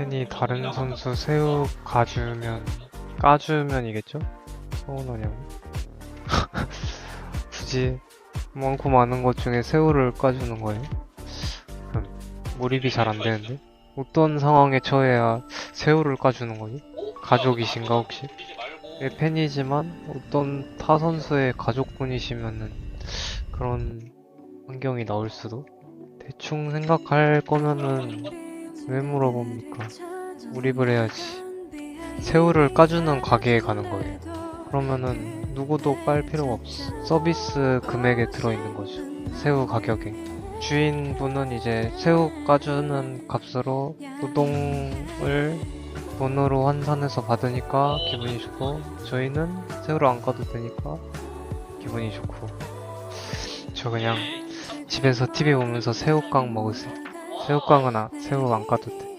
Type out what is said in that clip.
팬이 다른 선수 새우 가주면 까주면이겠죠? 서운하냐고 굳이 많고 많은 것 중에 새우를 까주는 거예요? 그럼 몰입이 잘 안 되는데? 어떤 상황에 처해야 새우를 까주는 거지? 가족이신가 혹시? 예, 팬이지만 어떤 타 선수의 가족분이시면은 그런 환경이 나올 수도? 대충 생각할 거면은 왜 물어봅니까? 몰입을 해야지. 새우를 까주는 가게에 가는 거예요. 그러면은 누구도 깔 필요가 없어. 서비스 금액에 들어있는 거죠. 새우 가격에. 주인분은 이제 새우 까주는 값으로 노동을 돈으로 환산해서 받으니까 기분이 좋고 저희는 새우를 안 까도 되니까 기분이 좋고 저 그냥 집에서 TV 보면서 새우깡 먹으세요 새우깡은 아, 새우 안 까도 돼